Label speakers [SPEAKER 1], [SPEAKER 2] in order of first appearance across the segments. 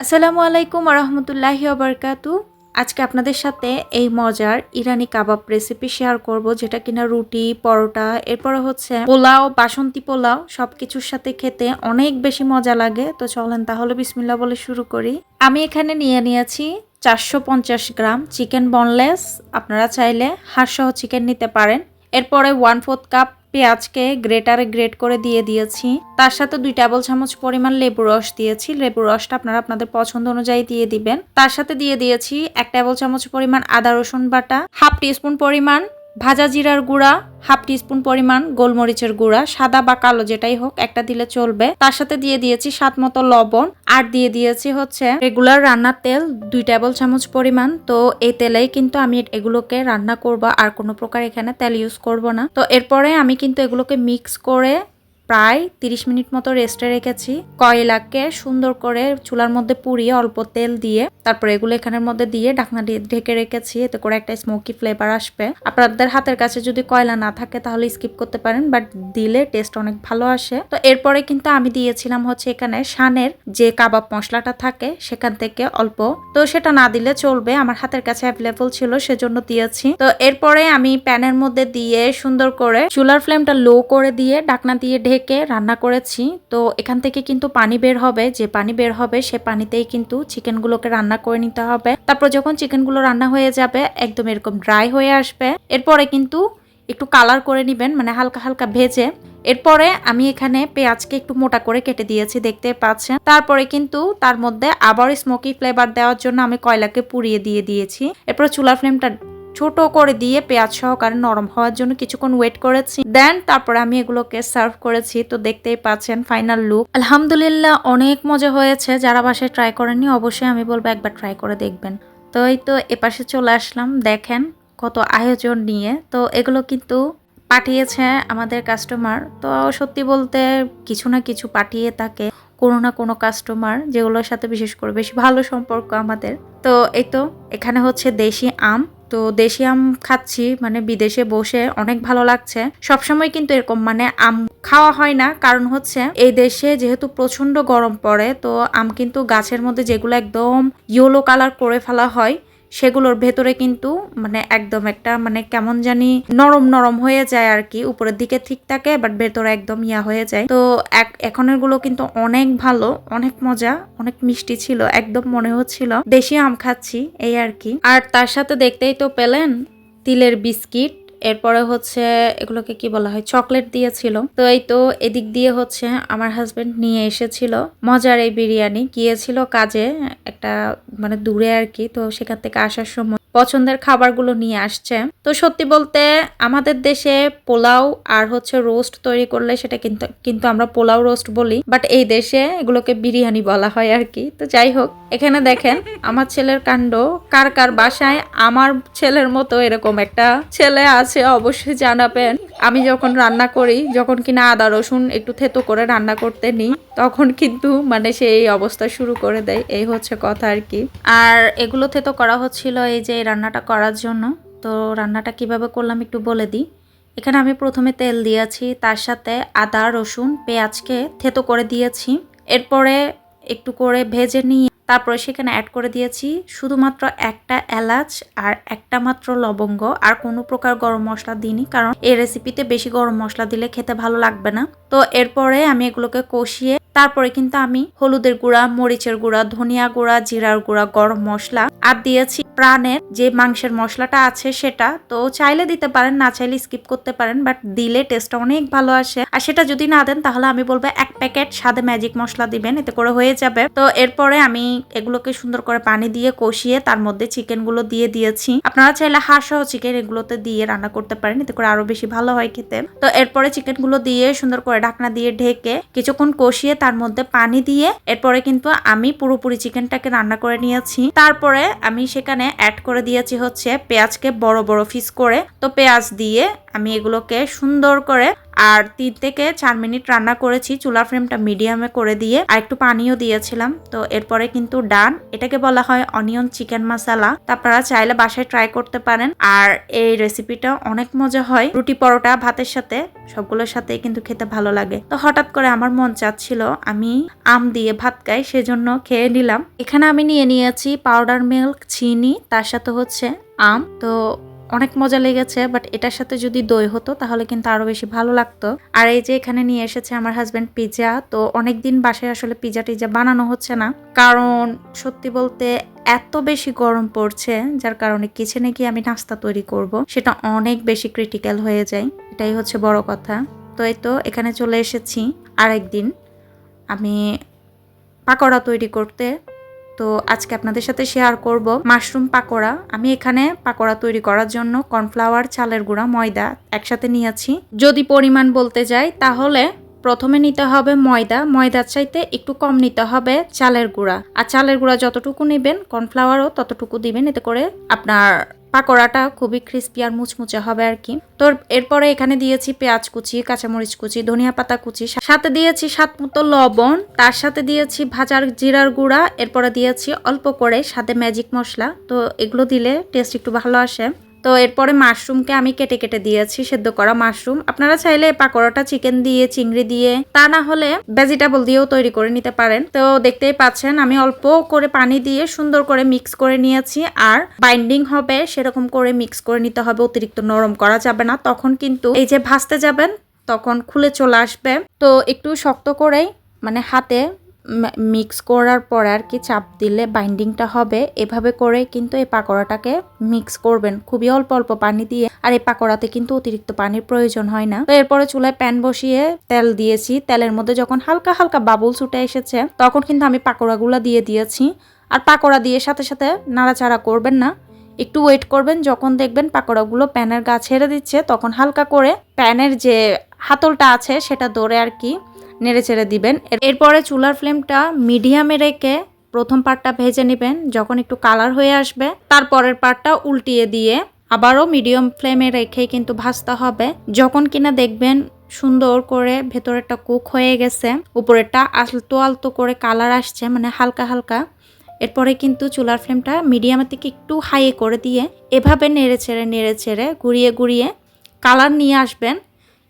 [SPEAKER 1] আসসালামু আলাইকুম রহমতুল্লাহি ওবরকাতু আজকে আপনাদের সাথে এই মজার ইরানি কাবাব রেসিপি শেয়ার করব, যেটা কিনা রুটি, পরোটা, এরপরে হচ্ছে পোলাও, বাসন্তী পোলাও সব কিছুর সাথে খেতে অনেক বেশি মজা লাগে। তো চলেন তাহলে বিসমিল্লা বলে শুরু করি। আমি এখানে নিয়ে নিয়েছি চারশো পঞ্চাশ গ্রাম চিকেন বনলেস আপনারা চাইলে হাঁসসহ চিকেন নিতে পারেন। এরপরে ওয়ান ফোর্থ কাপ পেঁয়াজকে গ্রেটারে গ্রেট করে দিয়ে দিয়েছি। তার সাথে দুই টেবিল চামচ পরিমাণ লেবু রস দিয়েছি। লেবু রসটা আপনারা আপনাদের পছন্দ অনুযায়ী দিয়ে দিবেন। তার সাথে দিয়ে দিয়েছি এক টেবিল চামচ পরিমাণ আদা রসুন বাটা, হাফ টিস্পুন পরিমাণ ভাজা জিরার গুঁড়া, হাফ টিস্পুন পরিমাণ গোলমরিচের গুঁড়া, সাদা বা কালো যেটাই হোক, একটা দিলে চলবে। তার সাথে দিয়ে দিয়েছি স্বাদ মতো লবণ, আর দিয়ে দিয়েছি হচ্ছে রেগুলার রান্নার তেল, দুই টেবিল চামচ পরিমাণ। তো এই তেলেই কিন্তু আমি এগুলোকে রান্না করব, আর কোনো প্রকার এখানে তেল ইউজ করব না। তো এরপরে আমি কিন্তু এগুলোকে মিক্স করে প্রায় তিরিশ মিনিট মতো রেস্টে রেখেছি। কয়লাকে সুন্দর করে চুলার মধ্যে পুড়িয়ে অল্প তেল দিয়ে তারপরে এগুলো এখানের মধ্যে দিয়ে ঢাকনা দিয়ে ঢেকে রেখেছি। এতে করে একটা স্মোকি ফ্লেভার আসবে। আপনাদের হাতের কাছে যদি কয়লা না থাকে তাহলে স্কিপ করতে পারেন বাট দিলে টেস্ট অনেক ভালো আসে। তো এরপরে কিন্তু আমি দিয়েছিলাম হচ্ছে এখানে শানের যে কাবাব মশলাটা থাকে সেখান থেকে অল্প। তো সেটা না দিলে চলবে, আমার হাতের কাছে অ্যাভেলেবল ছিল, সেজন্য দিয়েছি। তো এরপরে আমি প্যানের মধ্যে দিয়ে সুন্দর করে চুলার ফ্লেমটা লো করে দিয়ে ঢাকনা দিয়ে ঢেকে রান্না করেছি, তো এখান থেকে কিন্তু পানি বের হবে, যে পানি বের হবে সে পানিতেই কিন্তু চিকেনগুলোকে রান্না করে নিতে হবে। তারপর যখন চিকেনগুলো রান্না হয়ে যাবে, একদম এরকম ড্রাই হয়ে আসবে। এরপরে কিন্তু একটু কালার করে নেবেন মানে হালকা হালকা ভেজে। এরপরে আমি এখানে পেঁয়াজকে একটু মোটা করে কেটে দিয়েছি, দেখতে পাচ্ছেন। তারপরে কিন্তু তার মধ্যে আবার স্মোকি ফ্লেভার দেওয়ার জন্য আমি কয়লাকে পুড়িয়ে দিয়ে দিয়েছি। এরপর চুলার ফ্লেমটা ছোট করে দিয়ে পেঁয়াজ সহকারে নরম হওয়ার জন্য কিছুক্ষণ ওয়েট করেছি। দেন তারপরে আমি এগুলোকে সার্ভ করেছি। তো দেখতেই পাচ্ছেন ফাইনাল লুক আলহামদুলিল্লাহ অনেক মজা হয়েছে। যারা বাসায় ট্রাই করেননি অবশ্যই আমি বলব একবার ট্রাই করে দেখবেন। তো এই তো এপাশে চলে আসলাম। দেখেন কত আয়োজন নিয়ে। তো এগুলো কিন্তু পাঠিয়েছে আমাদের কাস্টমার তো সত্যি বলতে কিছু না কিছু পাঠিয়ে থাকে কোনো না কোনো কাস্টমার যেগুলোর সাথে বিশেষ করে বেশি ভালো সম্পর্ক আমাদের। তো এই তো এখানে হচ্ছে দেশি আম। তো দেশি আম খাচ্ছি মানে বিদেশে বসে অনেক ভালো লাগছে। সবসময় কিন্তু এরকম মানে আম খাওয়া হয় না, কারণ হচ্ছে এই দেশে যেহেতু প্রচণ্ড গরম পড়ে, তো আম কিন্তু গাছের মধ্যে যেগুলো একদম ইয়েলো কালার করে ফেলা হয় সেগুলোর ভেতরে কিন্তু মানে একদম একটা মানে কেমন জানি নরম নরম হয়ে যায় আর কি। উপরের দিকে ঠিক থাকে বাট ভেতরে একদম ইয়া হয়ে যায়। তো এখনেরগুলো কিন্তু অনেক ভালো, অনেক মজা, অনেক মিষ্টি ছিল, একদম মনে হচ্ছিল। দেশি আম খাচ্ছি, এই আর কি। আর তার সাথে দেখতেই তো পেলেন তিলের বিস্কিট। এরপরে হচ্ছে এগুলোকে কি বলা হয়, চকলেট দিয়েছিল। তো এই তো এদিক দিয়ে হচ্ছে আমার হাজবেন্ড নিয়ে এসেছিল। মজার এই বিরিয়ানি, গিয়েছিল কাজে একটা মানে দূরে আর কি, তো সেখান থেকে আসার সময় পছন্দের খাবারগুলো নিয়ে আসছে। তো সত্যি বলতে আমাদের দেশে পোলাও আর হচ্ছে রোস্ট তৈরি করলে সেটা কিন্তু কিন্তু আমরা পোলাও রোস্ট বলি বাট এই দেশে এগুলোকে বিরিয়ানি বলা হয় আর কি। তো যাই হোক, এখানে দেখেন আমার ছেলের কাণ্ড, কার কার বাসায় আমার ছেলের মতো এরকম একটা ছেলে আছে অবশ্যই জানাবেন। আমি যখন রান্না করি, যখন কিনা আদা, রসুন একটু থেতো করে রান্না করতে নিই, তখন কিন্তু মানে সে এই অবস্থা শুরু করে দেয়, এই হচ্ছে কথা আর কি। আর এগুলো থেতো করা হচ্ছিল এই যে এই রান্নাটা করার জন্য। তো রান্নাটা কীভাবে করলাম একটু বলে দিই। এখানে আমি প্রথমে তেল দিয়েছি, তার সাথে আদা, রসুন, পেঁয়াজকে থেতো করে দিয়েছি। এরপরে একটু করে ভেজে নিয়ে তারপরে সেখানে অ্যাড করে দিয়েছি শুধুমাত্র একটা এলাচ আর একটা মাত্র লবঙ্গ। আর কোনো প্রকার গরম মশলা দিইনি, কারণ এই রেসিপিতে বেশি গরম মশলা দিলে খেতে ভালো লাগবে না। তো এরপরে আমি এগুলোকে কষিয়ে তারপরে কিন্তু আমি হলুদের গুঁড়া, মরিচের গুঁড়া, ধনিয়া গুঁড়া, জিরার গুঁড়া, গরম মশলা আর দিয়েছি। প্রাণের যে মাংসের মশলাটা আছে সেটা, তো চাইলে দিতে পারেন, না চাইলে স্কিপ করতে পারেন বাট দিলে টেস্টটা অনেক ভালো আসে। আর সেটা যদি না দেন, তাহলে আমি বলব এক প্যাকেট সাদে ম্যাজিক মশলা দিবেন, এতে করে হয়ে যাবে। তো এরপরে আমি এগুলোকে সুন্দর করে পানি দিয়ে কষিয়ে তার মধ্যে চিকেনগুলো দিয়ে দিয়েছি। আপনারা চাইলে হাঁস সহ চিকেন এগুলোতে দিয়ে রান্না করতে পারেন, এতে করে আরও বেশি ভালো হয় খেতে। তো এরপরে চিকেনগুলো দিয়ে সুন্দর করে ঢাকনা দিয়ে ঢেকে কিছুক্ষণ কষিয়ে তার মধ্যে পানি দিয়ে, এরপরে কিন্তু আমি পুরোপুরি চিকেনটাকে রান্না করে নিয়েছি। তারপরে আমি সেখানে অ্যাড করে দিয়েছি হচ্ছে পেঁয়াজকে বড় বড় ফিস করে। তো পেঁয়াজ দিয়ে আমি এগুলোকে সুন্দর করে আর তিন থেকে চার মিনিট রান্না করেছি, চুলার ফ্লেমটা মিডিয়ামে করে দিয়ে, আর একটু পানিও দিয়েছিলাম। তো এরপরে কিন্তু ডান, এটাকে বলা হয় অনিয়ন চিকেন মশালা। তা আপনারা চাইলে বাসায় ট্রাই করতে পারেন। আর এই রেসিপিটা অনেক মজা হয়, রুটি পরোটা, ভাতের সাথে, সবগুলোর সাথে কিন্তু খেতে ভালো লাগে। তো হঠাৎ করে আমার মন চাচ্ছিল, আমি আম দিয়ে ভাত খাই, সেজন্য খেয়ে নিলাম। এখানে আমি নিয়ে নিয়েছি পাউডার মিল্ক চিনি, তার সাথে হচ্ছে আম। তো অনেক মজা লেগেছে বাট এটার সাথে যদি দই হতো, তাহলে কিন্তু আরও বেশি ভালো লাগতো। আর এই যে এখানে নিয়ে এসেছে আমার হাজব্যান্ড পিৎজা তো অনেক দিন বাসায় আসলে পিৎজা টিজা বানানো হচ্ছে না। কারণ সত্যি বলতে এত বেশি গরম পড়ছে, যার কারণে কিচেনে গিয়ে আমি নাস্তা তৈরি করব, সেটা অনেক বেশি ক্রিটিক্যাল হয়ে যায়। এটাই হচ্ছে বড় কথা। তো এই তো, এখানে চলে এসেছি। আরেকদিন আমি পাকোড়া তৈরি করতে তো আজকে আপনাদের সাথে শেয়ার করব মাশরুম পাকোড়া। আমি এখানে পাকোড়া তৈরি করার জন্য কর্নফ্লাওয়ার চালের গুঁড়া, ময়দা একসাথে নিয়েছি। যদি পরিমাণ বলতে যাই, তাহলে প্রথমে নিতে হবে ময়দা। ময়দার চাইতে একটু কম নিতে হবে চালের গুঁড়া। আর চালের গুঁড়া যতটুকু নেবেন কর্নফ্লাওয়ারও ততটুকু দিবেন। এতে করে আপনার পাকোড়াটা খুবই ক্রিস্পি আর মুচমুচে হবে আর কি। তো এরপরে এখানে দিয়েছি পেঁয়াজ কুচি, কাঁচামরিচ কুচি, ধনিয়া পাতা কুচি সাথে দিয়েছি সাত মতো লবণ, তার সাথে দিয়েছি ভাজার জিরার গুঁড়া, এরপরে দিয়েছি অল্প করে সাথে ম্যাজিক মশলা। তো এগুলো দিলে টেস্ট একটু ভালো আসে। তো এরপরে মাশরুমকে আমি কেটে কেটে দিয়েছি, সেদ্ধ করা মাশরুম। আপনারা চাইলে পাকোড়াটা চিকেন দিয়ে, চিংড়ি দিয়ে, তা না হলে ভেজিটেবল দিয়েও তৈরি করে নিতে পারেন। তো দেখতেই পাচ্ছেন, আমি অল্প করে পানি দিয়ে সুন্দর করে মিক্স করে নিয়েছি, আর বাইন্ডিং হবে, সেরকম করে মিক্স করে নিতে হবে, অতিরিক্ত নরম করা যাবে না। তখন কিন্তু এই যে ভাজতে যাবেন, তখন খুলে চলে আসবে। তো একটু শক্ত করেই মানে হাতে মিক্স করার পর আর কি চাপ দিলে বাইন্ডিংটা হবে। এভাবে করে কিন্তু এই পাকোড়াটাকে মিক্স করবেন। খুবই অল্প অল্প পানি দিয়ে। আর এই পাকোড়াতে কিন্তু অতিরিক্ত পানির প্রয়োজন হয় না। তো এরপরে চুলায় প্যান বসিয়ে তেল দিয়েছি। তেলের মধ্যে যখন হালকা হালকা বাবুল ছুটে এসেছে, তখন কিন্তু আমি পাকোড়াগুলো দিয়ে দিয়েছি। আর পাকোড়া দিয়ে সাথে সাথে নাড়াচাড়া করবেন না। একটু ওয়েট করবেন। যখন দেখবেন পাকোড়াগুলো প্যানের গা ছেড়ে দিচ্ছে, তখন হালকা করে প্যানের যে হাতলটা আছে, সেটা ধরে আর কি নেড়ে চেড়ে দিবেন। এরপরে চুলার ফ্লেমটা মিডিয়ামে রেখে প্রথম পার্টটা ভেজে নেবেন, যখন একটু কালার হয়ে আসবে। তারপরের পার্টটা উল্টিয়ে দিয়ে আবারও মিডিয়াম ফ্লেমে রেখেই কিন্তু ভাজতে হবে। যখন কিনা দেখবেন সুন্দর করে ভেতরেরটা কুক হয়ে গেছে, উপরেরটা আলতো আলতো করে কালার আসছে মানে হালকা হালকা। এরপরে কিন্তু চুলার ফ্লেমটা মিডিয়ামের থেকে একটু হাই করে দিয়ে এভাবে নেড়ে ছেড়ে নেড়ে ছেড়ে ঘুরিয়ে ঘুরিয়ে কালার নিয়ে আসবেন।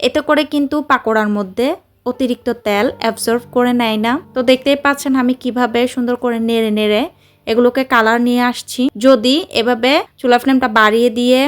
[SPEAKER 1] এতে করে কিন্তু পাকোড়ার মধ্যে অতিরিক্ত তেল অ্যাবজর্ভ করে নেয় না। তো দেখতেই পাচ্ছেন আমি কীভাবে সুন্দর করে নেড়ে নেড়ে এগুলোকে কালার নিয়ে আসছি। যদি এভাবে চুলা ফ্লেমটা বাড়িয়ে দিয়ে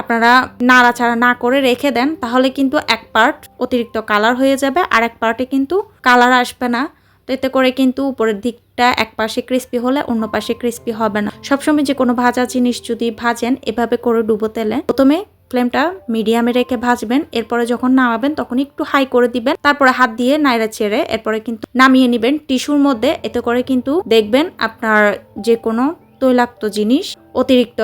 [SPEAKER 1] আপনারা নাড়াচাড়া না করে রেখে দেন, তাহলে কিন্তু এক পার্ট অতিরিক্ত কালার হয়ে যাবে, আর এক পার্টে কিন্তু কালার আসবে না। তো এতে করে কিন্তু উপরের দিকটা এক পাশে ক্রিস্পি হলে অন্য পাশে ক্রিস্পি হবে না। সবসময় যে কোনো ভাজা জিনিস যদি ভাজেন, এভাবে করে ডুবো তেলে। প্রথমে ফ্লেমটা মিডিয়ামে রেখে ভাজবেন। এরপরে যখন নামাবেন, তখন একটু হাই করে দিবেন। তারপরে হাত দিয়ে নাইরা ছেড়ে এরপরে কিন্তু নামিয়ে নেবেন। টিস্যুর মধ্যে এতে করে কিন্তু দেখবেন আপনার যে কোনো তৈলাক্ত জিনিস অতিরিক্ত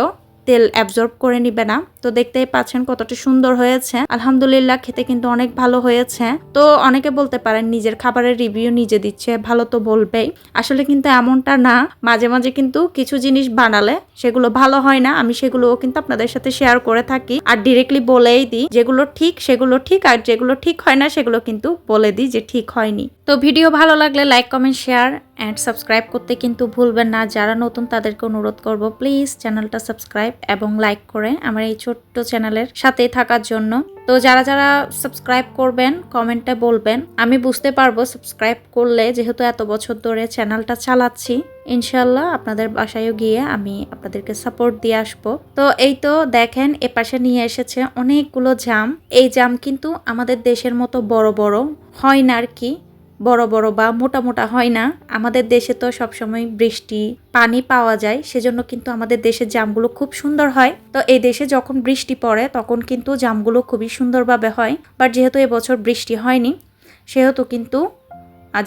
[SPEAKER 1] তেল অ্যাবজর্ব করে নিবে না। তো দেখতেই পাচ্ছেন কতটা সুন্দর হয়েছে। আলহামদুলিল্লাহ খেতে কিন্তু অনেক ভালো হয়েছে। তো অনেকে বলতে পারেন নিজের খাবারের রিভিউ নিজে দিচ্ছে, ভালো তো বলবেই। আসলে কিন্তু এমনটা না, মাঝে মাঝে কিন্তু কিছু জিনিস বানালে সেগুলো ভালো হয় না, আমি সেগুলোও কিন্তু আপনাদের সাথে শেয়ার করে থাকি। আর ডিরেক্টলি বলেই দিই, যেগুলো ঠিক সেগুলো ঠিক, আর যেগুলো ঠিক হয় না সেগুলো কিন্তু বলে দিই যে ঠিক হয়নি। তো ভিডিও ভালো লাগলে like comment share and subscribe করতে কিন্তু ভুলবেন না। যারা নতুন তাদেরকে অনুরোধ করব প্লিজ চ্যানেলটা সাবস্ক্রাইব এবং লাইক করে আমার এই ছোট্ট চ্যানেলের সাথে থাকার জন্য। তো যারা যারা সাবস্ক্রাইব করবেন, কমেন্টে বলবেন, আমি বুঝতে পারব সাবস্ক্রাইব করলে যেহেতু এত বছর ধরে চ্যানেলটা চালাচ্ছি ইনশাল্লাহ আপনাদের বাসায়ও গিয়ে আমি আপনাদেরকে সাপোর্ট দিয়ে আসব। তো এই তো দেখেন, এপাশে নিয়ে এসেছে অনেকগুলো জাম। এই জাম কিন্তু আমাদের দেশের মতো বড় বড় হয় না আর কি। বড় বড় বা মোটা মোটা হয় না। আমাদের দেশে তো সবসময় বৃষ্টি, পানি পাওয়া যায়, সেজন্য কিন্তু আমাদের দেশের জামগুলো খুব সুন্দর হয়। তো এই দেশে যখন বৃষ্টি পড়ে, তখন কিন্তু জামগুলো খুবই সুন্দরভাবে হয়। বাট যেহেতু এবছর বৃষ্টি হয়নি, সেহেতু কিন্তু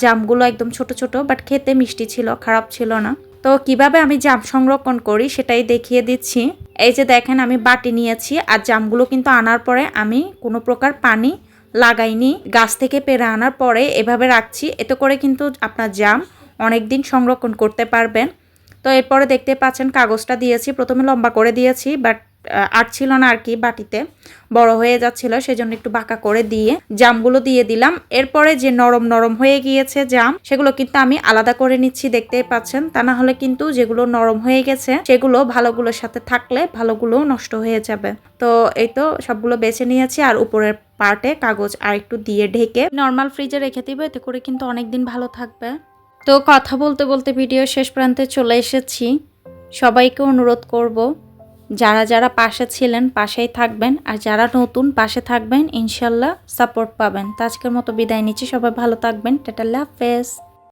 [SPEAKER 1] জামগুলো একদম ছোট ছোট, বাট খেতে মিষ্টি ছিল, খারাপ ছিল না। তো কীভাবে আমি জাম সংরক্ষণ করি, সেটাই দেখিয়ে দিচ্ছি। এই যে দেখেন, আমি বাটি নিয়েছি, আর জামগুলো কিন্তু আনার পরে আমি কোনো প্রকার পানি লাগাইনি। গাছ থেকে পেরে আনার পরে এভাবে রাখছি। এতে করে কিন্তু আপনার জাম অনেক দিন সংরক্ষণ করতে পারবেন। তো এরপরে দেখতে পাচ্ছেন, কাগজটা দিয়েছি। প্রথমে লম্বা করে দিয়েছি বাট আট ছিল না আর কি বাটিতে। বড় হয়ে যাচ্ছিল, সেজন্য একটু বাঁকা করে দিয়ে জামগুলো দিয়ে দিলাম। এরপরে যে নরম নরম হয়ে গিয়েছে জাম, সেগুলো কিন্তু আমি আলাদা করে নিচ্ছি, দেখতেই পাচ্ছেন। তা না হলে কিন্তু যেগুলো নরম হয়ে গেছে, সেগুলো ভালোগুলোর সাথে থাকলে ভালোগুলো নষ্ট হয়ে যাবে। তো এই তো সবগুলো বেছে নিয়েছি, আর উপরের পার্টে কাগজ আর একটু দিয়ে ঢেকে নর্মাল ফ্রিজে রেখে দিব, এতে করে কিন্তু অনেক দিন ভালো থাকবে। তো কথা বলতে বলতে ভিডিও শেষ প্রান্তে চলে এসেছি। সবাইকে অনুরোধ করব যারা যারা পাশে ছিলেন, পাশেই থাকবেন। আর যারা নতুন, পাশে থাকবেন, ইনশাল্লাহ সাপোর্ট পাবেন। তো আজকের মতো বিদায় নিচ্ছি। সবাই ভালো থাকবেন। টাটা হাফেজ।